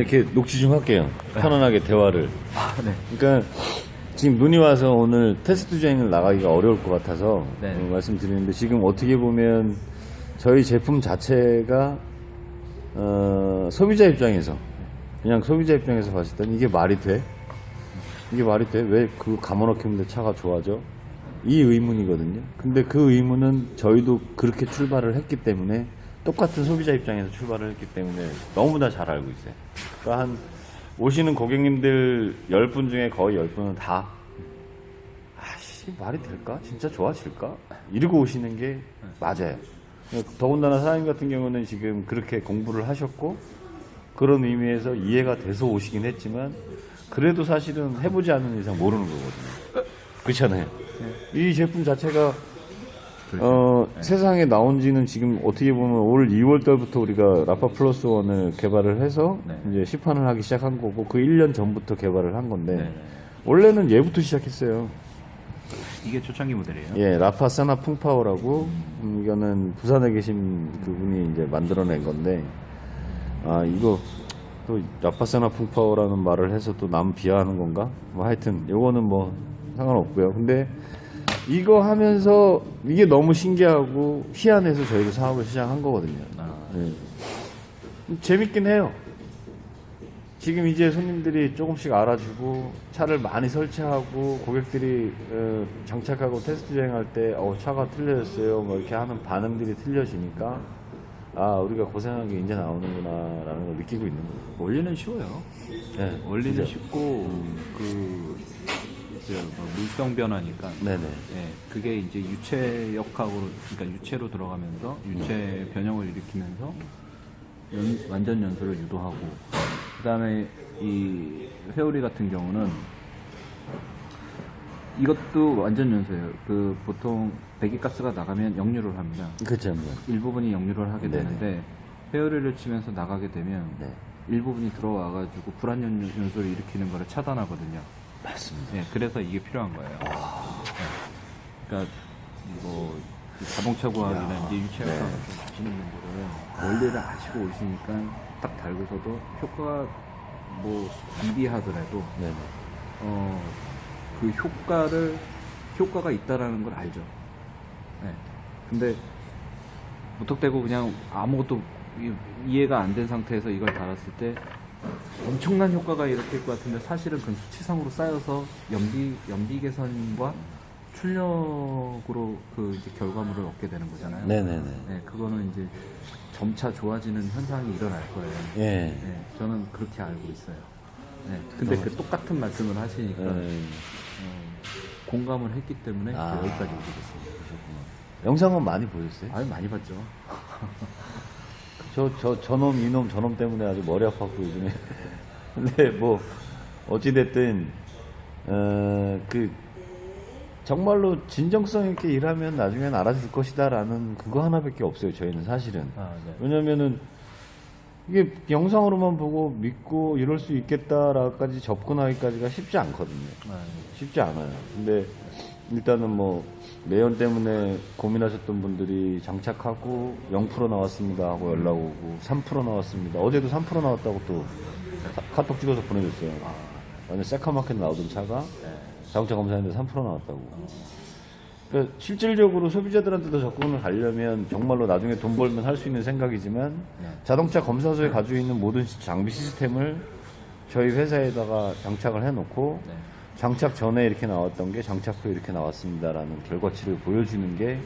이렇게 녹취 좀 할게요. 편안하게 대화를. 아, 네. 그러니까 지금 눈이 와서 오늘 테스트 주행을 나가기가 어려울 것 같아서 네. 어, 말씀드리는데 지금 어떻게 보면 저희 제품 자체가 어, 소비자 입장에서 그냥 소비자 입장에서 봤을 때는 이게 말이 돼? 이게 말이 돼? 왜그 감아넣기는데 차가 좋아져? 이 의문이거든요. 근데 그 의문은 저희도 그렇게 출발을 했기 때문에 똑같은 소비자 입장에서 출발을 했기 때문에 너무나 잘 알고 있어요. 그러니까 한 오시는 고객님들 10분 중에 거의 10분은 다 아씨 말이 될까? 진짜 좋아질까? 이러고 오시는 게 맞아요. 더군다나 사장님 같은 경우는 지금 그렇게 공부를 하셨고 그런 의미에서 이해가 돼서 오시긴 했지만 그래도 사실은 해보지 않는 이상 모르는 거거든요. 그렇잖아요. 이 제품 자체가 어, 세상에 나온 지는 지금 어떻게 보면 올 2월 달부터 우리가 라파 플러스 원을 개발을 해서 네. 이제 시판을 하기 시작한 거고 그 1년 전부터 개발을 한 건데 네. 원래는 얘부터 시작했어요. 이게 초창기 모델이에요. 예, 라파 사나 풍파워라고 음, 이거는 부산에 계신 그분이 이제 만들어낸 건데 아 이거 또 라파 사나 풍파워라는 말을 해서 또 남 비하하는 건가? 뭐 하여튼 요거는 뭐 상관없고요. 근데 이거 하면서 이게 너무 신기하고 희한해서 저희도 사업을 시작한 거거든요. 아, 예. 재밌긴 해요. 지금 이제 손님들이 조금씩 알아주고 차를 많이 설치하고 고객들이 어, 장착하고 테스트 주행할 때 어, 차가 틀려졌어요. 뭐 이렇게 하는 반응들이 틀려지니까 아 우리가 고생한 게 이제 나오는구나라는 걸 느끼고 있는 거예요. 원리는 쉬워요. 네, 원리는? 쉽고 그 이제 뭐 물성 변화니까. 네네. 예, 그게 이제 유체 역학으로 그러니까 유체로 들어가면서 유체 변형을 일으키면서 연- 완전 연소를 유도하고 그 다음에 이 회오리 같은 경우는 이것도 완전 연소예요. 그 보통 배기가스가 나가면 역류를 합니다. 그렇죠. 뭐. 일부분이 역류를 하게 네네. 되는데 회오리를 치면서 나가게 되면 네. 일부분이 들어와가지고 불안 연- 연소를 일으키는 거를 차단하거든요. 맞습니다. 네, 그래서 이게 필요한 거예요. 네. 그러니까 뭐 자동차 과학이나 이제 유체학을 네. 좀 아시는 분들은 원리를 아시고 오시니까 딱 달고서도 효과가 뭐 미비하더라도 네네. 어, 그 효과를 효과가 있다라는 걸 알죠. 네. 근데 무턱대고 그냥 아무것도 이- 이해가 안 된 상태에서 이걸 달았을 때 엄청난 효과가 일으킬 것 같은데 사실은 그 수치상으로 쌓여서 연비 연비 개선과 출력으로 그 이제 결과물을 얻게 되는 거잖아요. 네네네. 네, 그거는 이제 점차 좋아지는 현상이 일어날 거예요. 예. 네, 저는 그렇게 알고 있어요. 네, 근데 그 똑같은 말씀을 하시니까 네. 어, 공감을 했기 때문에 아. 여기까지 오게 됐습니다. 영상은 많이 보셨어요? 아유 많이 봤죠. 저, 저, 저놈, 이놈, 저놈 때문에 아주 머리 아팠고, 요즘에. 근데 뭐, 어찌됐든, 어, 그, 정말로 진정성 있게 일하면 나중엔 알아줄 것이다라는 그거 하나밖에 없어요, 저희는 사실은. 아, 네. 왜냐면은, 이게 영상으로만 보고 믿고 이럴 수 있겠다라까지 접근하기까지가 쉽지 않거든요. 아, 쉽지 않아요. 근데 일단은 뭐 매연 때문에 고민하셨던 분들이 장착하고 0% 나왔습니다 하고 연락 오고 3% 나왔습니다. 어제도 3% 나왔다고 또 카- 카톡 찍어서 보내줬어요. 완전 새카맣게 나오던 차가 자동차 검사했는데 3% 나왔다고. 그러니까 실질적으로 소비자들한테 더 접근을 하려면 정말로 나중에 돈 벌면 할 수 있는 생각이지만 네. 자동차 검사소에 가지고 있는 모든 시- 장비 시스템을 저희 회사에다가 장착을 해놓고 네. 장착 전에 이렇게 나왔던 게 장착 후에 이렇게 나왔습니다라는 결과치를 보여주는 게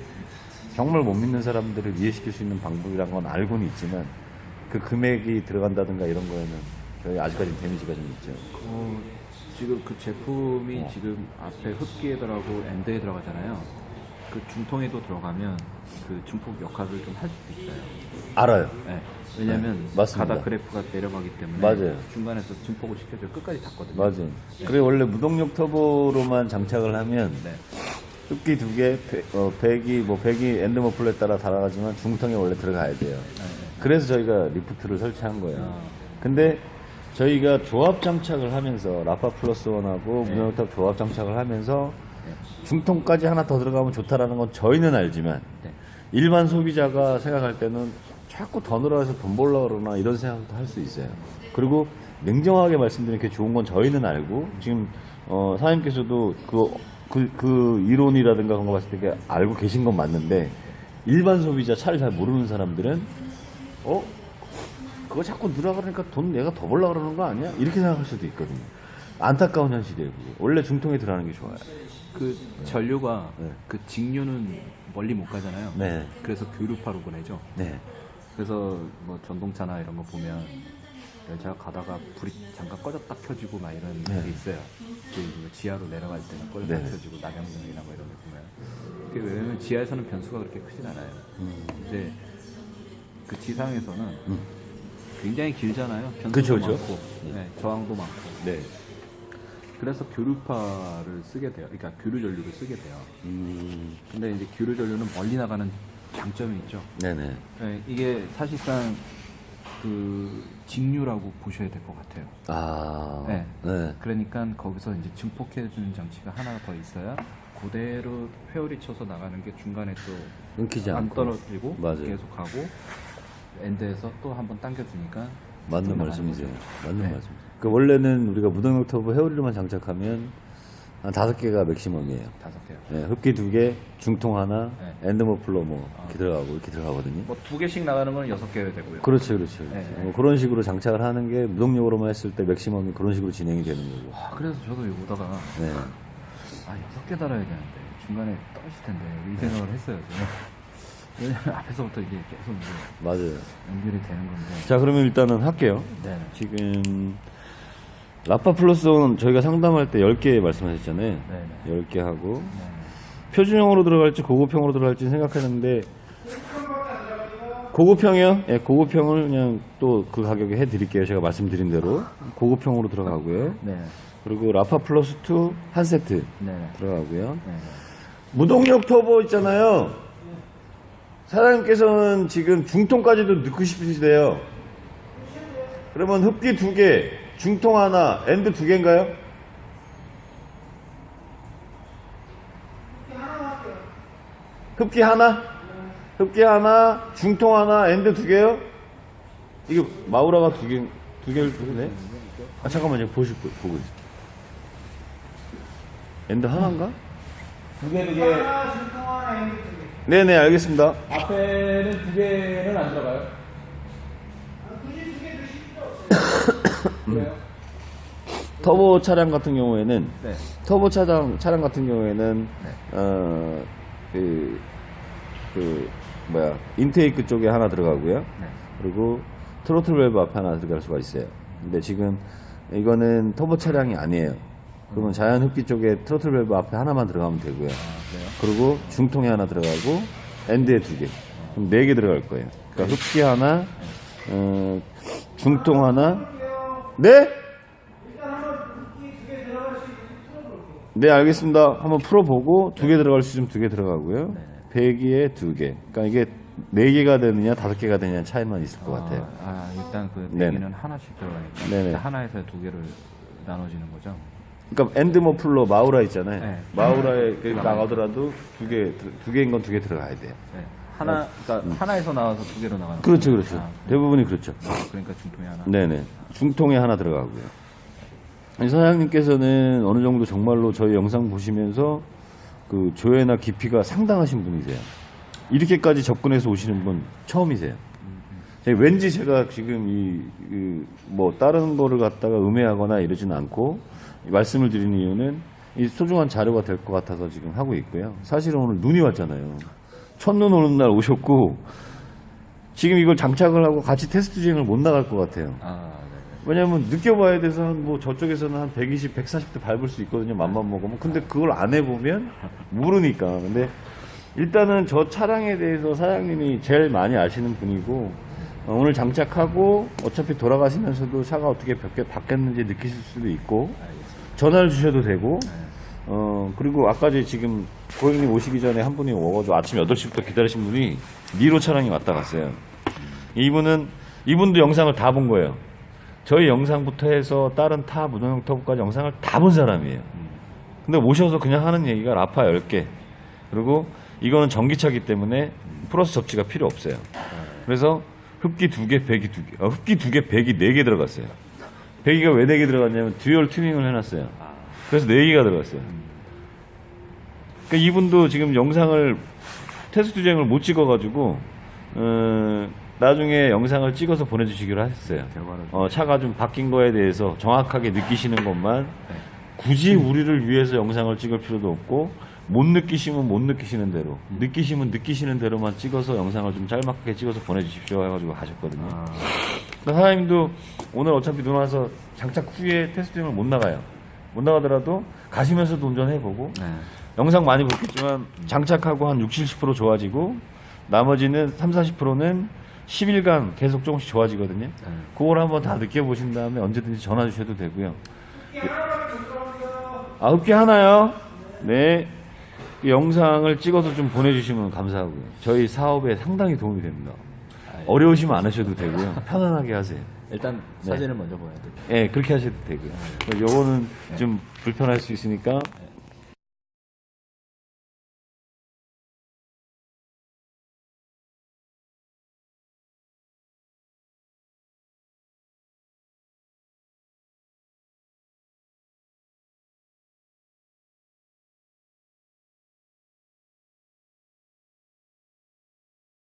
정말 못 믿는 사람들을 이해시킬 수 있는 방법이란 건 알고는 있지만 그 금액이 들어간다든가 이런 거에는 저희 아직까지 데미지가 좀 있죠. 어, 지금 그 제품이 어. 지금 앞에 흡기에 들어가고 엔드에 들어가잖아요. 그 중통에도 들어가면 그 중폭 역학을 좀 할 수도 있어요. 알아요. 네. 왜냐면 네, 맞습니다. 가다 그래프가 내려가기 때문에 맞아요. 중간에서 중폭을 시켜줘 끝까지 닿거든요. 맞아요. 그래 원래 무동력 터보로만 장착을 하면 네. 흡기 두 개, 배, 어, 배기 뭐 배기 엔드 머플러에 따라 달아가지만 중통에 원래 들어가야 돼요. 네, 네. 그래서 저희가 리프트를 설치한 거예요. 아. 근데 저희가 조합 장착을 하면서 라파 플러스 원하고 무동력탑 조합 장착을 하면서 중통까지 하나 더 들어가면 좋다라는 건 저희는 알지만 네. 일반 소비자가 생각할 때는 자꾸 더 늘어서 돈 벌려 그러나 이런 생각도 할 수 있어요. 그리고 냉정하게 말씀드리는 게 좋은 건 저희는 알고 지금 어, 사장님께서도 그, 그, 그 이론이라든가 그런 거 봤을 때 알고 계신 건 맞는데 일반 소비자 차를 잘 모르는 사람들은 어? 그거 자꾸 늘어 그러니까 돈 내가 더 벌려 그러는 거 아니야? 이렇게 생각할 수도 있거든요. 안타까운 현실이에요. 그게. 원래 중통에 들어가는 게 좋아요. 그 전류가 네. 그 직류는 멀리 못 가잖아요. 네. 그래서 교류파로 보내죠. 네. 그래서 뭐 전동차나 이런 거 보면 열차가 가다가 불이 잠깐 꺼졌다 켜지고 막 이런 네. 게 있어요. 그 지하로 내려갈 때는 꺼졌다 네. 켜지고 낙엽등이나 뭐 이런 거 보면. 그게 왜냐면 지하에서는 변수가 그렇게 크진 않아요. 음. 근데 그 지상에서는 굉장히 길잖아요. 변수도 그쵸, 그쵸. 많고, 네, 저항도 많고. 네. 그래서 교류파를 쓰게 돼요. 그러니까 교류 전류를 쓰게 돼요. 음. 근데 이제 교류 전류는 멀리 나가는 장점이 있죠. 네네. 네, 이게 사실상 그 직류라고 보셔야 될 것 같아요. 아. 네. 네. 그러니까 거기서 이제 증폭해 주는 장치가 하나 더 있어야 그대로 회오리 쳐서 나가는 게 중간에 또 끊기지 안 않고. 떨어지고 맞아요. 계속 가고 엔드에서 또 한번 당겨주니까 맞는 또 나가는 말씀이세요. 맞는 네. 말씀. 그 원래는 우리가 무동력 터보 헤어리로만 장착하면 한 다섯 개가 맥시멈이에요. 다섯 개요. 네, 흡기 두 개, 중통 하나, 네. 엔드머플러 뭐 아. 이렇게 들어가고 이렇게 들어가거든요. 뭐 두 개씩 나가는 건 여섯 개가 되고요. 그렇죠, 그렇죠. 그렇죠. 네. 뭐 그런 식으로 장착을 하는 게 무동력으로만 했을 때 맥시멈이 그런 식으로 진행이 되는 거고. 와, 그래서 저도 이거 보다가 네. 아 여섯 개 달아야 되는데 중간에 떨어질 텐데 이 생각을 했어요. 저는. 왜냐면 앞에서부터 이게 계속 이제 맞아요. 연결이 되는 건데. 자, 그러면 일단은 할게요. 네. 지금 라파 플러스는 저희가 상담할 때 10개 말씀하셨잖아요. 네. 10개 하고 네. 표준형으로 들어갈지 고급형으로 들어갈지 생각했는데 고급형이요? 예, 고급형을 그냥 또 그 가격에 해드릴게요. 제가 말씀드린 대로 고급형으로 들어가고요. 네. 그리고 라파 플러스 2 한 세트 네. 들어가고요. 네. 무동력 터보 있잖아요. 사장님께서는 지금 중통까지도 넣고 싶으시대요. 그러면 흡기 두 개, 중통 하나, 엔드 두 개인가요? 흡기 하나? 흡기 하나, 중통 하나, 엔드 두 개요? 이게 마우라가 두 개, 두 개를 주네? 아, 잠깐만요. 보실, 거- 보고 있어. 엔드 하나인가? 두 개, 두 개. 네네, 알겠습니다. 앞에는 두 개는 안 들어가요? 그래요? 터보 차량 같은 경우에는 네. 터보 차량 차량 같은 경우에는 네. 어그 그 뭐야 인테이크 쪽에 하나 들어가고요. 네. 그리고 트로틀 밸브 앞에 하나 들어갈 수가 있어요. 근데 지금 이거는 터보 차량이 아니에요. 그러면 자연 흡기 쪽에 트로틀 밸브 앞에 하나만 들어가면 되고요. 아? 그리고 중통에 하나 들어가고 엔드에 두 개. 그럼 네 개 들어갈 거예요. 그러니까 흡기 하나, 어, 중통 하나. 네? 네, 알겠습니다. 한번 풀어보고 두 개 들어갈 수 있으면 두 개 들어가고요. 네. 배기에 두 개. 그러니까 이게 네 개가 되느냐 다섯 개가 되느냐 차이만 있을 것 같아요. 아, 일단 그 네네. 내기는 하나씩 들어가니까 네네. 하나에서 두 개를 나눠지는 거죠. 그러니까 엔드머플러 마우라 있잖아요. 네. 마우라에 그 나가더라도 두 개, 두 개인 건 두 개 들어가야 돼요. 네. 하나, 그러니까 하나에서 나와서 두 개로 나가는 그렇죠. 그렇죠. 아, 대부분이 그렇죠. 그러니까 중통이 하나. 네네. 중통에 하나 들어가고요. 아니, 사장님께서는 어느 정도 정말로 저희 영상 보시면서 그 조회나 깊이가 상당하신 분이세요. 이렇게까지 접근해서 오시는 분 처음이세요. 제가 왠지 제가 지금 이, 그 뭐, 다른 거를 갖다가 음해하거나 이러진 않고, 이 말씀을 드리는 이유는 이 소중한 자료가 될 것 같아서 지금 하고 있고요. 사실은 오늘 눈이 왔잖아요. 첫눈 오는 날 오셨고, 지금 이걸 장착을 하고 같이 테스트 주행을 못 나갈 것 같아요. 아, 네. 왜냐면 느껴봐야 돼서 한뭐 저쪽에서는 한 120, 140대 밟을 수 있거든요. 맘만 먹으면. 근데 그걸 안 해보면 모르니까. 근데 일단은 저 차량에 대해서 사장님이 제일 많이 아시는 분이고 어, 오늘 장착하고 어차피 돌아가시면서도 차가 어떻게 바뀌- 바뀌었는지 느끼실 수도 있고 알겠습니다. 전화를 주셔도 되고 네. 어 그리고 아까 제 지금 고객님 오시기 전에 한 분이 와가지고 아침 8시부터 기다리신 분이 니로 차량이 왔다 갔어요. 이분은 이분도 영상을 다 본 거예요. 저희 영상부터 해서 다른 타 무동형 터보까지 영상을 다 본 사람이에요. 근데 오셔서 그냥 하는 얘기가 라파 10개 그리고 이거는 전기차기 때문에 플러스 접지가 필요 없어요. 그래서 흡기 두 개, 배기 두 개. 어, 흡기 두 개, 배기 네 개 들어갔어요. 배기가 왜 네 개 들어갔냐면 듀얼 튜닝을 해놨어요. 그래서 네 개가 들어갔어요. 그러니까 이분도 지금 영상을 테스트 주행을 못 찍어가지고 어, 나중에 영상을 찍어서 보내주시기로 하셨어요. 어, 차가 좀 바뀐 거에 대해서 정확하게 느끼시는 것만 네. 굳이 우리를 위해서 영상을 찍을 필요도 없고 못 느끼시면 못 느끼시는 대로 느끼시면 느끼시는 대로만 찍어서 영상을 좀 짤막하게 찍어서 보내주십시오 해가지고 하셨거든요. 아, 그러니까 사장님도 오늘 어차피 눈 와서 장착 후에 테스팅을 못 나가요. 못 나가더라도 가시면서도 운전해보고 네. 영상 많이 보겠지만 장착하고 한 60, 70% 좋아지고 나머지는 3, 40%는 10일간 계속 조금씩 좋아지거든요. 네. 그걸 한번 다 느껴보신 다음에 언제든지 전화 주셔도 되고요. 아홉 개 하나요? 네. 이 영상을 찍어서 좀 보내주시면 감사하고요. 저희 사업에 상당히 도움이 됩니다. 어려우시면 안 하셔도 되고요. 편안하게 하세요. 일단 사진을 먼저 보여야 돼요. 예, 그렇게 하셔도 되고요. 요거는 좀 불편할 수 있으니까